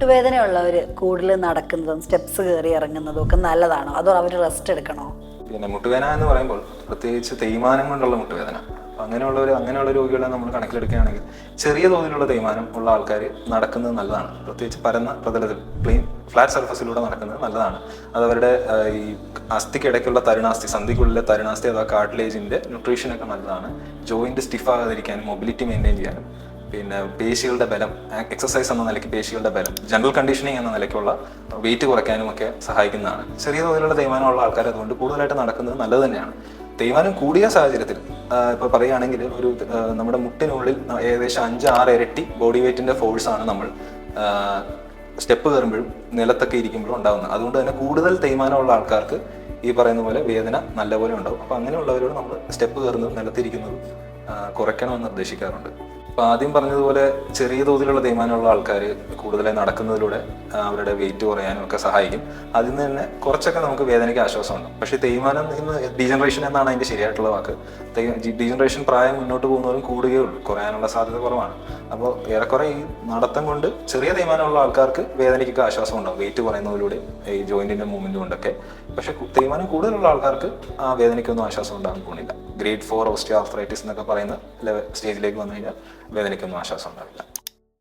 മുട്ടുവേദനയുള്ളവർ കൂടുതൽ നടക്കുന്നതും സ്റ്റെപ്സ് കയറി ഇറങ്ങുന്നതും ഒക്കെ നല്ലതാണോ? അതോ അവർ റെസ്റ്റ് എടുക്കണോ? പിന്നെ മുട്ടുവേദന എന്ന് പറയുമ്പോൾ പ്രത്യേകിച്ച് തേയ്മാനം കൊണ്ടുള്ള മുട്ടുവേദന. അങ്ങനെയുള്ളവർ അങ്ങനെയുള്ള രോഗികളെ നമ്മൾ കണക്കിലെടുക്കുകയാണെങ്കിൽ ചെറിയ തോതിലുള്ള തേയ്മാനം ഉള്ള ആൾക്കാർ നടക്കുന്നത് നല്ലതാണ്. പ്രത്യേകിച്ച് പരന്ന പ്രതലത്തിൽ പ്ലെയിൻ ഫ്ലാറ്റ് സർഫസിലൂടെ നടക്കുന്നത് നല്ലതാണ്. അത് അവരുടെ ഈ അസ്ഥിക്കിടയ്ക്കുള്ള തരുണാസ്ഥി സന്ധിക്കുള്ളിലെ തരുണാസ്ഥി അഥവാ കാർട്ടിലേജിന്റെ ന്യൂട്രീഷനൊക്കെ നല്ലതാണ്. ജോയിന്റ് സ്റ്റിഫ് ആകാതിരിക്കാനും മൊബിലിറ്റി മെയിന്റെയിൻ ചെയ്യാനും പിന്നെ പേശികളുടെ ബലം എക്സസൈസ് എന്ന നിലയ്ക്ക് പേശികളുടെ ബലം ജനറൽ കണ്ടീഷനിങ് എന്ന നിലയ്ക്കുള്ള വെയിറ്റ് കുറയ്ക്കാനും ഒക്കെ സഹായിക്കുന്നതാണ്. ചെറിയ തോതിലുള്ള തേയ്മാനമുള്ള ആൾക്കാർ അതുകൊണ്ട് കൂടുതലായിട്ട് നടക്കുന്നത് നല്ലത് തന്നെയാണ്. തേയ്മാനം കൂടിയ സാഹചര്യത്തിൽ ഇപ്പോൾ പറയുകയാണെങ്കിൽ ഒരു നമ്മുടെ മുട്ടിനുള്ളിൽ ഏകദേശം അഞ്ച് ആറ് ഇരട്ടി ബോഡി വെയിറ്റിന്റെ ഫോഴ്സ് ആണ് നമ്മൾ സ്റ്റെപ്പ് കയറുമ്പോഴും നിലത്തൊക്കെ ഇരിക്കുമ്പോഴും ഉണ്ടാകുന്നത് അതുകൊണ്ട് തന്നെ കൂടുതൽ തേയ്മാനമുള്ള ആൾക്കാർക്ക് ഈ പറയുന്ന പോലെ വേദന നല്ലപോലെ ഉണ്ടാവും. അപ്പോൾ അങ്ങനെയുള്ളവരോട് നമ്മൾ സ്റ്റെപ്പ് കയറുന്നതും നിലത്തിരിക്കുന്നതും കുറയ്ക്കണമെന്ന് നിർദ്ദേശിക്കാറുണ്ട്. അപ്പോൾ ആദ്യം പറഞ്ഞതുപോലെ ചെറിയ തോതിലുള്ള തേയ്മാനമുള്ള ആൾക്കാർ കൂടുതലായി നടക്കുന്നതിലൂടെ അവരുടെ വെയിറ്റ് കുറയാനും ഒക്കെ സഹായിക്കും. അതിൽ നിന്ന് തന്നെ കുറച്ചൊക്കെ നമുക്ക് വേദനയ്ക്ക് ആശ്വാസം ഉണ്ട് പക്ഷേ തേയ്മാനം ഇന്ന് ഡീജനറേഷൻ എന്നാണ് അതിന്റെ ശരിയായിട്ടുള്ള വാക്ക്. ഡീജനറേഷൻ പ്രായം മുന്നോട്ട് പോകുന്നവരും കൂടുകയുള്ളൂ കുറയാനുള്ള സാധ്യത കുറവാണ്. അപ്പോൾ ഏറെക്കുറെ ഈ നടത്തം കൊണ്ട് ചെറിയ തേയ്മാനമുള്ള ആൾക്കാർക്ക് വേദനയ്ക്കൊക്കെ ആശ്വാസം ഉണ്ടാവും വെയിറ്റ് കുറയുന്നതിലൂടെ ഈ ജോയിന്റിന്റെ മൂവ്മെന്റ് കൊണ്ടൊക്കെ. പക്ഷേ തേയ്മാനം കൂടുതലുള്ള ആൾക്കാർക്ക് ആ വേദനയ്ക്കൊന്നും ആശ്വാസം ഉണ്ടാകാൻ പോകുന്നില്ല. ഗ്രേഡ് ഫോർ ഓസ്റ്റിയോ ആർത്രൈറ്റിസ് എന്നൊക്കെ പറയുന്ന ലെവൽ സ്റ്റേജിലേക്ക് വന്നു കഴിഞ്ഞാൽ വേദനയ്ക്കൊന്നും ആശ്വാസം ഉണ്ടാവില്ല